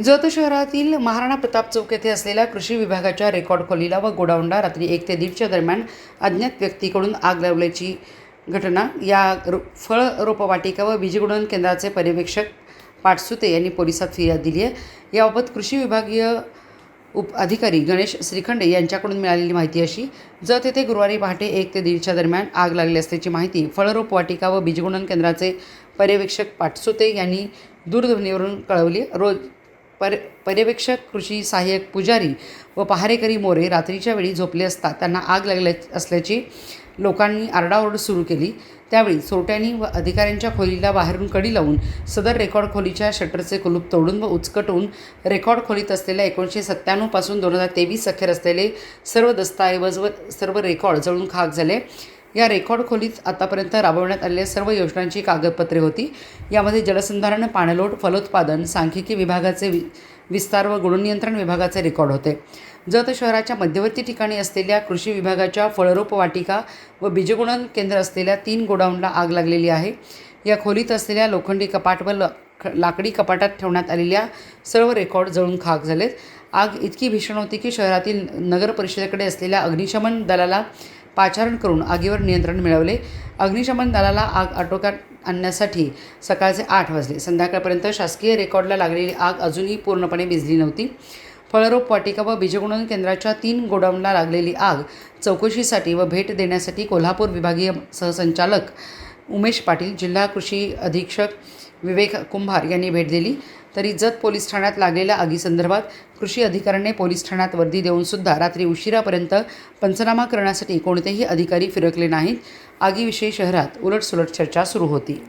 जत शहरातील महाराणा प्रताप चौक येथे असलेल्या कृषी विभागाच्या रेकॉर्ड खोलीला व गोडाऊनला रात्री एक ते दीडच्या दरम्यान अज्ञात व्यक्तीकडून आग लावल्याची घटना. या रो फळ रोपवाटिका व बीजगुणन केंद्राचे पर्यवेक्षक पाटसुते यांनी पोलिसात फिर्याद दिली आहे. याबाबत कृषी विभागीय उप अधिकारी गणेश श्रीखंडे यांच्याकडून मिळालेली माहिती अशी जत येथे गुरुवारी पहाटे एक ते दीडच्या दरम्यान आग लागली असल्याची माहिती फळरोप वाटिका व बीजगुणन केंद्राचे पर्यवेक्षक पाटसुते यांनी दूरध्वनीवरून कळवली. रोज पर पर्यवेक्षक कृषी सहाय्यक पुजारी व पहारेकरी मोरे रात्रीच्या वेळी झोपले असता त्यांना आग लागल्या असल्याची लोकांनी आरडाओरड सुरू केली. त्यावेळी चोरट्यांनी व अधिकाऱ्यांच्या खोलीला बाहेरून कडी लावून सदर रेकॉर्ड खोलीच्या शटरचे कुलूप तोडून व उचकटून रेकॉर्ड खोलीत असलेल्या एकोणीसशे सत्त्याण्णवपासून दोन हजार तेवीस अखेर असलेले सर्व दस्तऐवज व सर्व रेकॉर्ड जळून खाक झाले. या रेकॉर्ड खोलीत आतापर्यंत राबवण्यात आलेल्या सर्व योजनांची कागदपत्रे होती. यामध्ये जलसंधारण पाणलोट फलोत्पादन सांख्यिकी विभागाचे वि विस्तार व गुणनियंत्रण विभागाचे रेकॉर्ड होते. जत शहराच्या मध्यवर्ती ठिकाणी असलेल्या कृषी विभागाच्या फळरोप वाटिका व बीजगुणन केंद्र असलेल्या तीन गोडाऊनला आग लागलेली आहे. या खोलीत असलेल्या लोखंडी कपाट व ख- लाकडी कपाटात ठेवण्यात आलेल्या सर्व रेकॉर्ड जळून खाक झालेत. आग इतकी भीषण होती की शहरातील नगर परिषदेकडे असलेल्या अग्निशमन दलाला पाचारण करून आगीवर नियंत्रण मिळवले. अग्निशमन दलाला आग आटोक्यात आणण्यासाठी सकाळचे आठ वाजले. संध्याकाळपर्यंत शासकीय रेकॉर्डला लागलेली आग अजूनही पूर्णपणे भिजली नव्हती. फळरोप वाटिका व बीजगुणन केंद्राच्या तीन गोडाऊनला लागलेली आग चौकशीसाठी व भेट देण्यासाठी कोल्हापूर विभागीय सहसंचालक उमेश पाटील जिल्हा कृषी अधीक्षक विवेक कुंभार यांनी भेट दिली. तरी जत पोलीस ठाण्यात लागलेल्या आगीसंदर्भात कृषी अधिकाऱ्याने पोलीस ठाण्यात वर्दी देऊनसुद्धा रात्री उशिरापर्यंत पंचनामा करण्यासाठी कोणतेही अधिकारी फिरकले नाहीत. आगीविषयी शहरात उलटसुलट चर्चा सुरू होती.